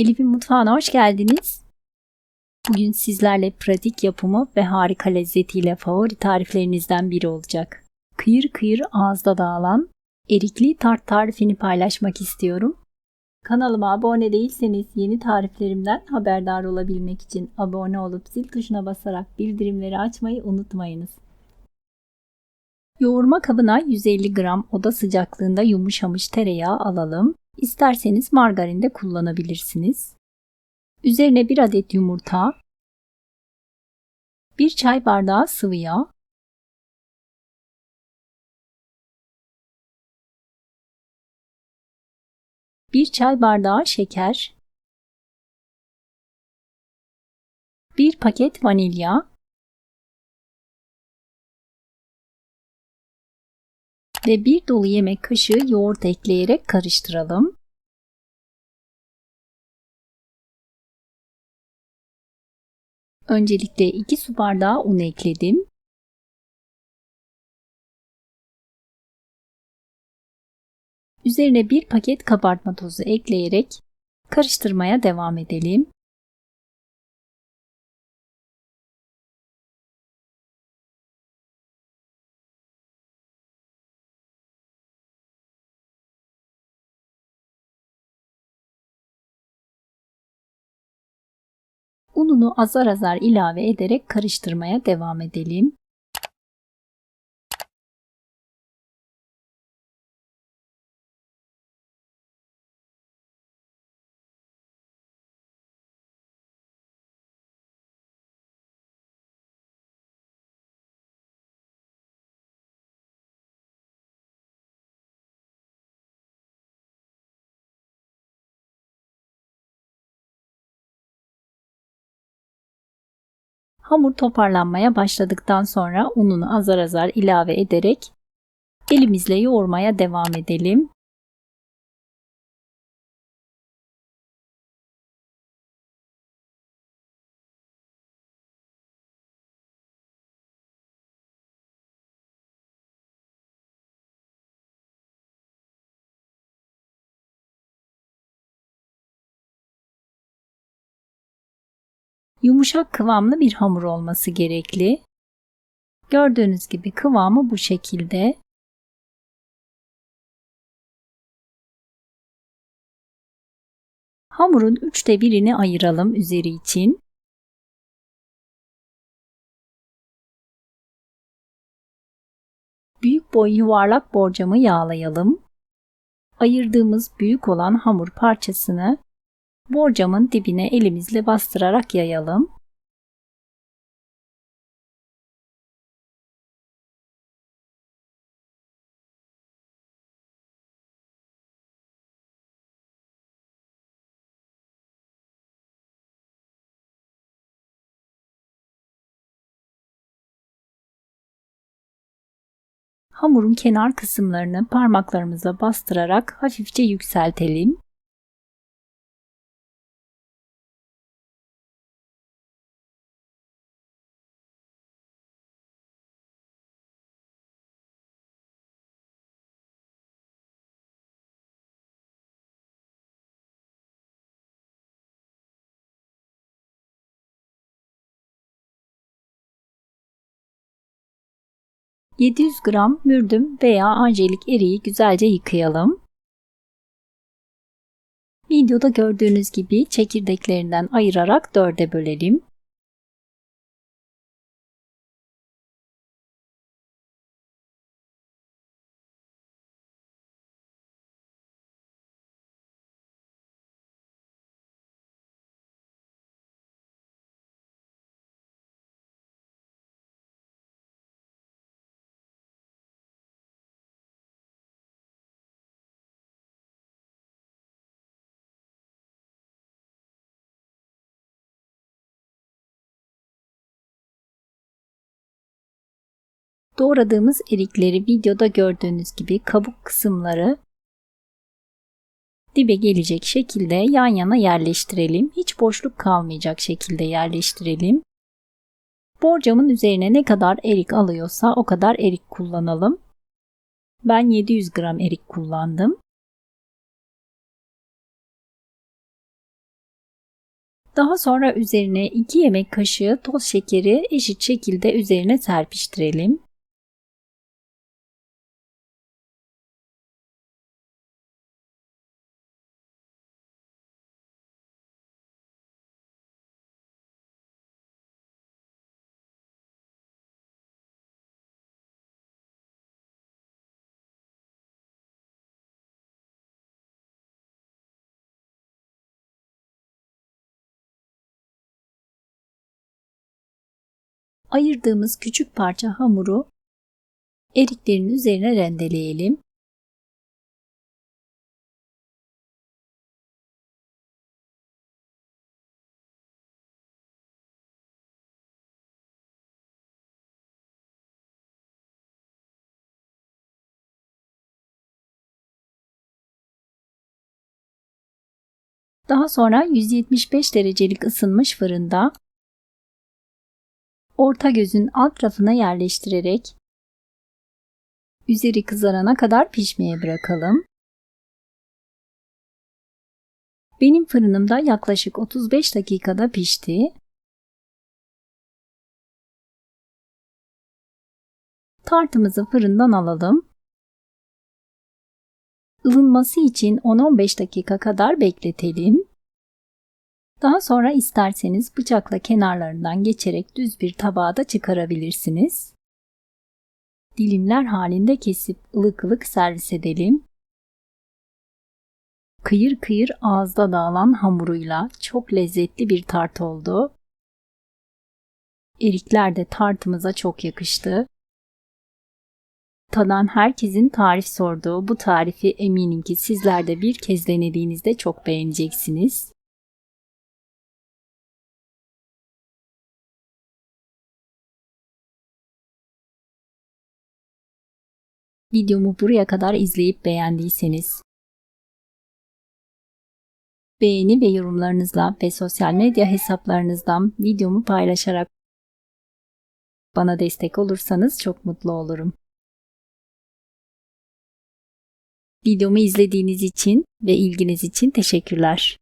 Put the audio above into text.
Elif'in mutfağına hoş geldiniz. Bugün sizlerle pratik yapımı ve harika lezzetiyle favori tariflerinizden biri olacak. Kıyır kıyır ağızda dağılan erikli tart tarifini paylaşmak istiyorum. Kanalıma abone değilseniz yeni tariflerimden haberdar olabilmek için abone olup zil tuşuna basarak bildirimleri açmayı unutmayınız. Yoğurma kabına 150 gram oda sıcaklığında yumuşamış tereyağı alalım. İsterseniz margarin de kullanabilirsiniz. Üzerine 1 adet yumurta, 1 çay bardağı sıvı yağ, bir çay bardağı şeker, bir paket vanilya, ve bir dolu yemek kaşığı yoğurt ekleyerek karıştıralım. Öncelikle 2 su bardağı un ekledim. Üzerine bir paket kabartma tozu ekleyerek karıştırmaya devam edelim. Ununu azar azar ilave ederek karıştırmaya devam edelim. Hamur toparlanmaya başladıktan sonra ununu azar azar ilave ederek elimizle yoğurmaya devam edelim. Yumuşak kıvamlı bir hamur olması gerekli. Gördüğünüz gibi kıvamı bu şekilde. Hamurun üçte birini ayıralım üzeri için. Büyük boy yuvarlak borcamı yağlayalım. Ayırdığımız büyük olan hamur parçasını borcamın dibine elimizle bastırarak yayalım. Hamurun kenar kısımlarını parmaklarımıza bastırarak hafifçe yükseltelim. ...700 gram mürdüm veya anjelik eriği güzelce yıkayalım. Videoda gördüğünüz gibi çekirdeklerinden ayırarak dörde bölelim. Doğradığımız erikleri videoda gördüğünüz gibi kabuk kısımları dibe gelecek şekilde yan yana yerleştirelim. Hiç boşluk kalmayacak şekilde yerleştirelim. Borcamın üzerine ne kadar erik alıyorsa o kadar erik kullanalım. Ben 700 gram erik kullandım. Daha sonra üzerine 2 yemek kaşığı toz şekeri eşit şekilde üzerine serpiştirelim. Ayırdığımız küçük parça hamuru eriklerin üzerine rendeleyelim. Daha sonra 175 derecelik ısınmış fırında orta gözün alt rafına yerleştirerek üzeri kızarana kadar pişmeye bırakalım. Benim fırınımda yaklaşık 35 dakikada pişti. Tartımızı fırından alalım. Ilınması için 10-15 dakika kadar bekletelim. Daha sonra isterseniz bıçakla kenarlarından geçerek düz bir tabağa da çıkarabilirsiniz. Dilimler halinde kesip ılık ılık servis edelim. Kıyır kıyır ağızda dağılan hamuruyla çok lezzetli bir tart oldu. Erikler de tartımıza çok yakıştı. Tadan herkesin tarif sorduğu bu tarifi eminim ki sizler de bir kez denediğinizde çok beğeneceksiniz. Videomu buraya kadar izleyip beğendiyseniz beğeni ve yorumlarınızla ve sosyal medya hesaplarınızdan videomu paylaşarak bana destek olursanız çok mutlu olurum. Videomu izlediğiniz için ve ilginiz için teşekkürler.